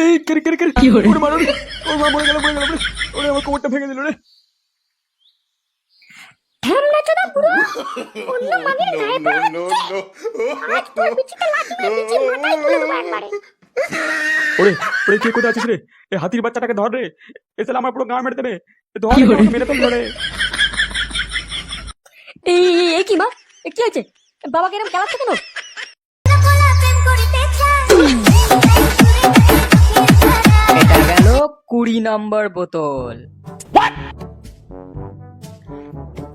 এই কেরে কেরে কেরে। কি? ওরে মারো। ওর মা মরে গেল মরে গেল ওরে আমার কোমরটা ভেঙে দিল রে। ঢ্যামনা চোদা অন্য মাগের গায়ে পড়া আজ তোর পিছিতে লাঠি পিছিয়ে মাথায় তুলে একবারে। ওরে ওরে কে কোথায় আছিস রে? এ হাতির বাচ্চাটাকে ধর রে। এসে আমার পুরো গা মেরে দেবে। এ ধর? মেরে এই কি মা? কি হয়েছে? বাবাকে এরকম খেলাচ্ছে কেন? কুড়ি নম্বর বোতল।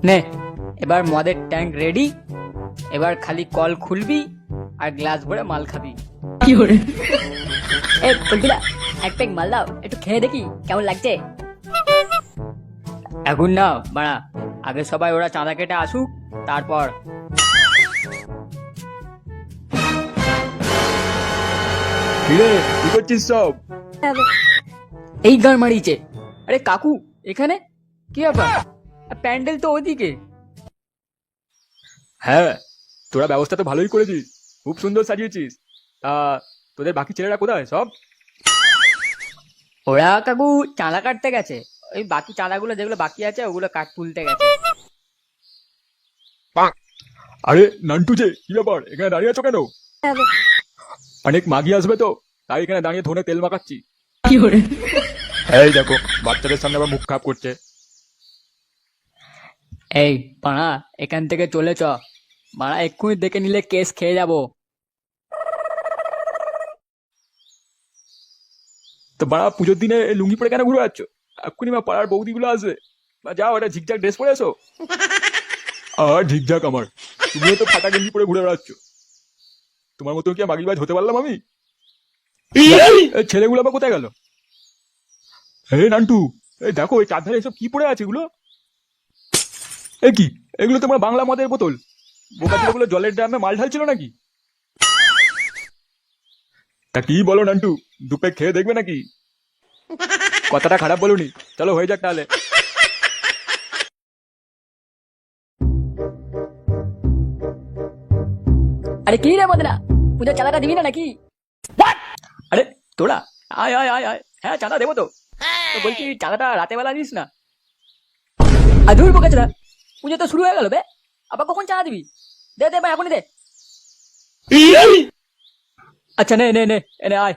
নে এবার মদের ট্যাঙ্ক রেডি এবার খালি কল খুলবি আর গ্লাস ভরে মাল খাবি। কি hore এ পল্টুদা এক প্যাক মাল দাও একটু খেয়ে দেখি কেমন লাগছে। এখন না বাড়া আগে সবাই ওরা চাঁদা কেটে আসুক তারপর। কিরে কি করছিস সব? এই গান মারিয়েছে আরে কাকু এখানে? কি ব্যাপার? প্যান্ডেল তো ওদিকে হ্যাঁ তোরা ব্যবস্থা তো ভালোই করেছিস। খুব সুন্দর সাজিয়েছিস। তা তোদের বাকি ছেলেরা কোথায় সব? ওরা কাকু চাঁদা কাটতে গেছে। ওই বাকি চাঁদাগুলো যেগুলো বাকি আছে ওগুলো কাট তুলতে গেছে। আরে নান্টু যে কি ব্যাপার? এখানে দাঁড়িয়ে আছো কেন? অনেক মাগি আসবে তো তাই এখানে দাঁড়িয়ে ধনে তেল মাখাচ্ছি। কি hore এই দেখো বাচ্চাদের সামনে আবার মুখ খাপ করছে। এই পাড়া এখান থেকে চলে চ। মারা এক্ষুনি দেখে নিলে কেস খেয়ে যাব। তো বাড়া পুজোর দিনে লুঙ্গি পরে কেন ঘুরে যাচ্ছ এক্ষুনি মা পাড়ার বৌদিগুলো আসবে। বা যাও একটা ঝিকঝাক ড্রেস পরে এসো। আর ঝিকঝাক আমার। তুমিও তো ফাটা গেঞ্জি পরে ঘুরে বেড়াচ্ছ। তোমার মতো কি আর মাগিবাজ হতে পারলাম আমি? এই ছেলেগুলো আবার কোথায় গেল? হে নান্টু এই দেখো এই চারধারে এসব কি পড়ে আছে এগুলো? এ কি? এগুলো তোমার বাংলা মদের বোতল। বোকা জলের ড্রামে মাল ঢালছিল নাকি? তা কি বলো নান্টু? দুপে খেয়ে দেখবে নাকি? কথাটা খারাপ বলুনি। চলো হয়ে যাক তাহলে। আরে কি রে মদনা? পুজোর চাঁদাটা দিবি না নাকি? আরে তোরা? আয় আয় আয় আয়। হ্যাঁ চাঁদা দেবো তো। তো বলছি চাঁদাটা রাতে বেলা দিস না। আর পুজো তো শুরু হয়ে গেল বে। আবার কখন চাঁদা দিবি? দে দে ভাই এখনই দে। আচ্ছা নে নে নে এনে আয়।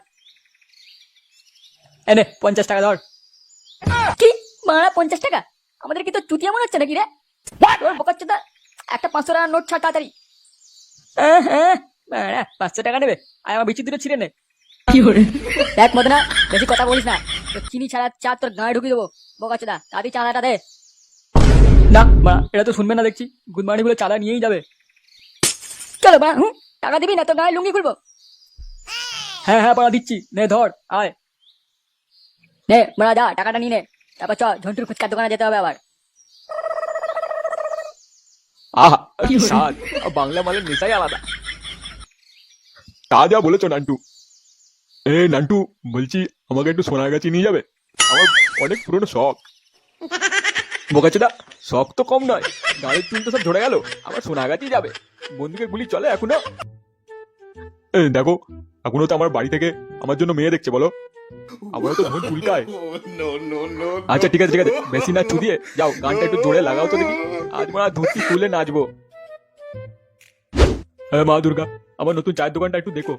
এনে পঞ্চাশ টাকা ধর। কি? মারা পঞ্চাশ টাকা? আমাদের কি তো চুতিয়া মনে হচ্ছে নাকি রে? তোর বোকাচ্চোদা একটা পাঁচশো টাকার নোট ছাড় তাড়াতাড়ি। হ্যাঁ হ্যাঁ পাঁচশো টাকা নেবে। আর আমার বিচিত্র ছিঁড়ে নে। কি hore দেখ মদনা বেশি কথা বলিস না। চিনি ছাড়া চা তোর গায়ে ঢুকিয়ে দেবো। বোকাচোদা তাড়াতাড়ি চাঁদাটা দে। না মা এটা তো শুনবে না দেখছি। গুড মর্নিং বলে চাঁদা নিয়েই যাবে। চলো বা হুম টাকা দিবি না তো গায়ে লুঙ্গি খুলবো। হ্যাঁ হ্যাঁ পাড়া দিচ্ছি। নে ধর আয়। নে মারা যা টাকাটা নিয়ে নে। তারপর চ ঝন্টুর ফুচকার দোকানে যেতে হবে আবার। আহা কি স্বাদ বাংলা মালের নেশাই আলাদা। তা যা বলেছ নান্টু। এ, নান্টু, বলছি, আমাকে একটু সোনাগাছি নিয়ে যাবে। আমার অনেক পুরনো শখ। বোকাচোদা, শখ তো কম নয়। গাড়ির চুল তো সব ঝরে গেল। আমার সোনাগাছি যাবে। বন্ধুকে গুলি চলে এখনও। দেখো, এখনও তো আমার বাড়ি থেকে আমার জন্য মেয়ে দেখছে, বলো। আমারও তো ধন চুলকায়. আচ্ছা ঠিক আছে ঠিক আছে। বেশি না চুদিয়ে। যাও, গানটা একটু জোরে লাগাও তো দেখি। আজ মা ধুতি খুলে নাচবো। হ্যাঁ মা দুর্গা, আমার নতুন চায়ের দোকানটা একটু দেখো।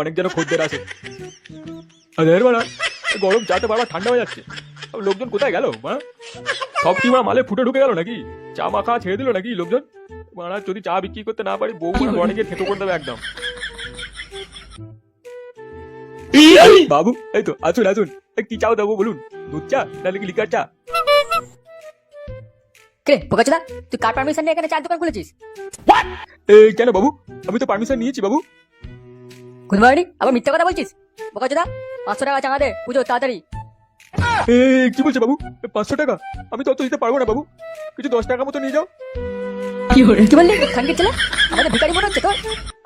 অনেক যেন খদ্দের আছে। আরে মারা গরম চাতে বারবার ঠান্ডা হয়ে যাচ্ছে। লোকজন কোথায় গেল সব কি মালে ফুটে ঢুকে গেল নাকি? চা মাখা ছেড়ে দিল নাকি লোকজন? মারা যদি চা বিক্রি করতে না পারি বউ অনেকে থেতো করে দেবে একদম। বাবু এই তো আসুন আসুন। কি চাও দেবো বলুন? দুধ চা নাহলে কি লিকার চা? কে তুই কার পারমিশন নিয়ে এখানে চার দোকান খুলেছিস? এ কেন বাবু? আমি তো পারমিশন নিয়েছি বাবু। গুড মর্নিং আবার মিথ্যা কথা বলছিস? বোকাচোদা পাঁচশো টাকা চাঁদা দে পুজো তাড়াতাড়ি। এ কি বলছে বাবু? পাঁচশো টাকা? আমি তো অত দিতে পারব না বাবু। কিছু দশ টাকা মতো নিয়ে যাও। কি বললি? খানকির ছেলে? আমাদের ভিকারি মনে হচ্ছে তোর?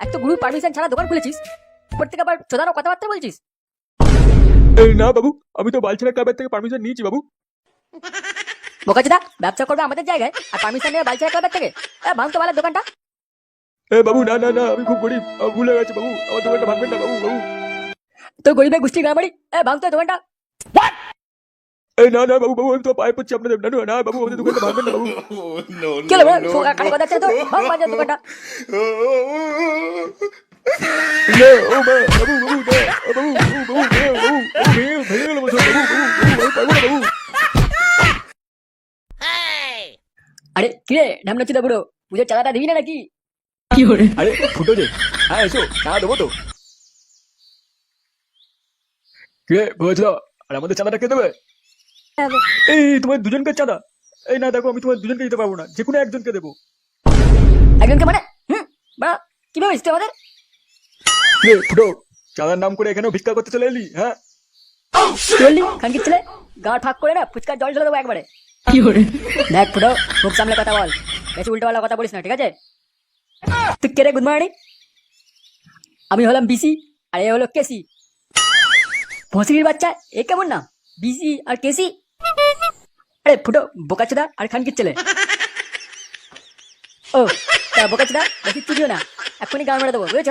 এক তো গুরু পারমিশন ছাড়া দোকান খুলেছিস। উপর থেকে আবার চোদারও কথাবার্তা বলছিস? এ না বাবু আমি তো বালছেড়া ক্লাবের থেকে পারমিশন নিয়েছি বাবু। বোকাচোদা ব্যবসা করবে আমাদের জায়গায় আর পারমিশন নিয়ে বালচেরা ক্লাবের থেকে। এ, ভাঙতো বালের দোকানটা? এ বাবু না না না আমি খুব গরিব আমার ভুলে গেছে বাবু আমার দোকানটা ভাঙবেন না বাবু বাবু। তো গরিবের গোষ্ঠী গাড়ি এ ভাঙতো দোকানটা। এই না না বাবু বাবু আমি তো পায়ে পড়ছি আপনাদের না না, না বাবু আমাদের দোকানটা ভাঙবেন না বাবু। কি হলো বলো? কানে কথা তো? ভাঙ বাজার দোকানটা। না, ও মা, বাবু বাবু না, ও বাবু বাবু বাবু না, বাবু বাবু ভেঙে ভেঙে গেল বলছো বাবু বাবু বাবু আমি পারব না বাবু। আরে কিরে ঢামনা চিদা বুড়ো পুজোর চাঁদাটা দিবি না নাকি? আরে ফুটো যে। হ্যাঁ এসো চাঁদা দেবো তো। কে আর আমাদের চাঁদাটা কে দেবে? এই তোমার দুজনকে চাঁদা। এই না দেখো আমি তোমার দুজনকে দিতে পারব না। যে কোনো একজনকে দেবো। একজনকে মানে? হুম বা কি ভাবিস তুই আমাদের? কে ফুটো চাঁদার নাম করে এখানেও ভিক্ষা করতে চলে এলি হ্যাঁ? কি বললি? খানকির ছেলে? গাঁট ফাঁক করে না ফুচকার জল ঢেলে দেবো একবারে। Fiore, দেখ ফুটো খুব সামনে কথা বল। বেশি উল্টো পাল্টা কথা বলিস না ঠিক আছে? তুই কে রে গুড মর্নিং আমি হলাম বিসি আর এ হলো কেসি ভসির বাচ্চা এ কেমন না বিসি আর কেসি আরে ফুটো বোকাচোদা আর খানকির ছেলে ও তা বোকাচোদা বেশি চুরিও না এক্ষুনি গান মেরে দেবো বুঝেছ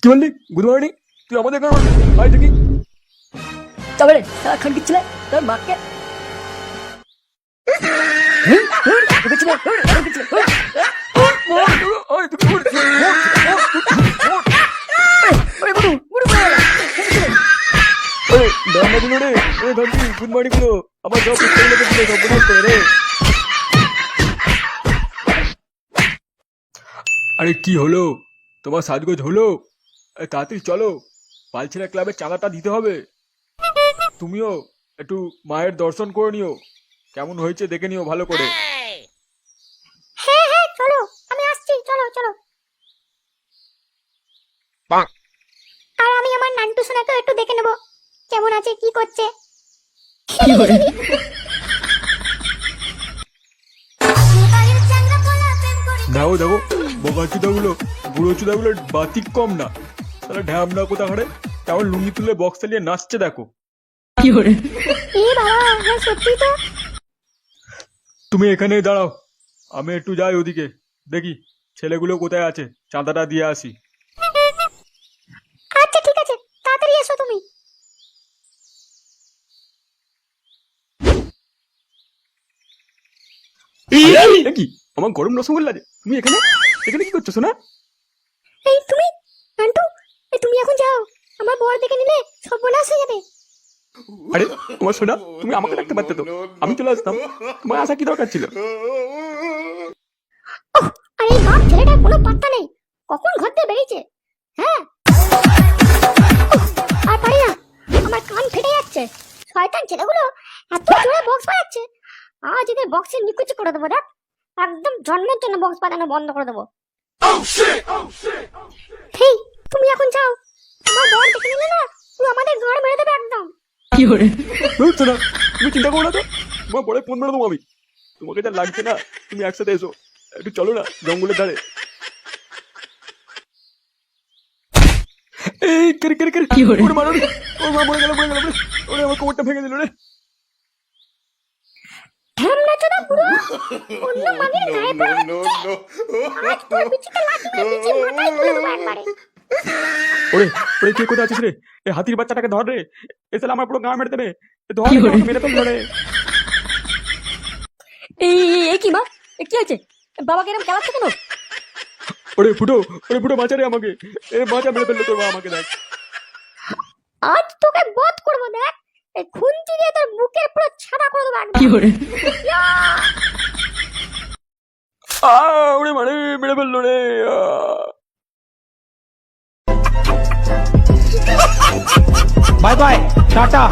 কি বললি গুড মর্নিং তুই আমাদের কেন ভাই দেখি তবে রে সারা খানকির ছেলে তোর মাকে হুম, দিল রে ওই ধরছি গুড মর্নিংগুলো আমার সব পিস্তল লেগে দিলে সব বোনাস করে রে। আরে কি হলো? তোমার সাজগোজ হলো? তাড়াতাড়ি চলো। পালছেরা ক্লাবের চাঁদাটা দিতে হবে। তুমিও একটু মায়ের দর্শন করে নিও। কেমন হয়েছে দেখে নিও ভালো করে। হ্যাঁ হ্যাঁ চলো আমি আসছি চলো চলো। আর আমি আমার নান্টু সোনাকেও একটু দেখে নেব। কেমন আছে কি করছে? দেখো দেখো বোকা চুদাগুলো বুড়ো চুদাগুলো বাতিক কম না। তাহলে ঢ্যামনা কোথা হারে কেমন লুঙ্গি তুলে বক্স চালিয়ে নাচছে দেখো। Fiore, এ বাবা হ্যাঁ সত্যি তো? তুমি এখানে দাঁড়াও আমি একটু যাই ওদিকে। দেখি ছেলেগুলো কোথায় আছে? চাঁদাটা দিয়ে আসি। আচ্ছা ঠিক আছে তাড়াতাড়ি এসো তুমি এ কি? আমার গরম রসগোল্লা যে। তুমি এখানে? এখানে কি করছ শোনা এই তুমি? এই তুমি এখন যাও। আমার বর দেখে নিলে সর্বনাশ হয়ে যাবে। আরে তোমার শোনা তুমি আমাকে ডাকতে পারতে তো। আমি চলে আসতাম। তোমার আসা কি দরকার ছিল? আর বাপ ছেলেটার কোনো পাত্তা নেই। কখন ঘর থেকে বেরিয়েছে? হ্যাঁ? আর পারি না। আমার কান ফেটে যাচ্ছে। শয়তান ছেলেগুলো এত জোরে বক্স বাজাচ্ছে। আজ এদের বক্সের নিকুচি করে দেবো দেখ। একদম জন্মের জন্য বক্স বাজানো বন্ধ করে দেবো। হেই তুমি এখন যাও। আমার বর দেখে নিলে না? তুই আমাদের মেরে দেবে একদম। ধুর, শোনা তুমি চিন্তা করো না তো। তোমার পরে ফোন মেরে দেবো আমি। তোমাকে যা লাগছে না তুমি একসাথে এসো। একটু চলো না জঙ্গলের ধারে। এই কেরে কেরে কেরে? কি হলো? ওরে মারো রে। ও মা মরে গেল মরে গেল। ওরে আমার কোমরটা ভেঙে দিল রে। ঢ্যামনা চোদা পুরো? অন্য মাগির গায়ে পড়ে আজ তোর বিচিতে লাঠি মেরে বিচি মাথায় তুলে দেবো একবারে। ওরে ওরে কে কোথায় আছিস রে? এই হাতির বাচ্চাটাকে ধর রে। এসে আমার পুরো গা মেরে দেবে। এ ধর মেরে ফেলল রে। এই এই- কি মা এ কি হয়েছে? বাবাকে এরকম খেলাচ্ছে কেন? ওরে ফুটো ওরে ফুটো বাঁচা রে আমাকে। এ বাঁচা মেরে ফেলল তোর মা আমাকে দেখ। আজ তোকে বধ করব দেখ। এই খুন্তি দিয়ে মুখের পুরো ছাদা করে দেবো কি করে? Bye bye tata.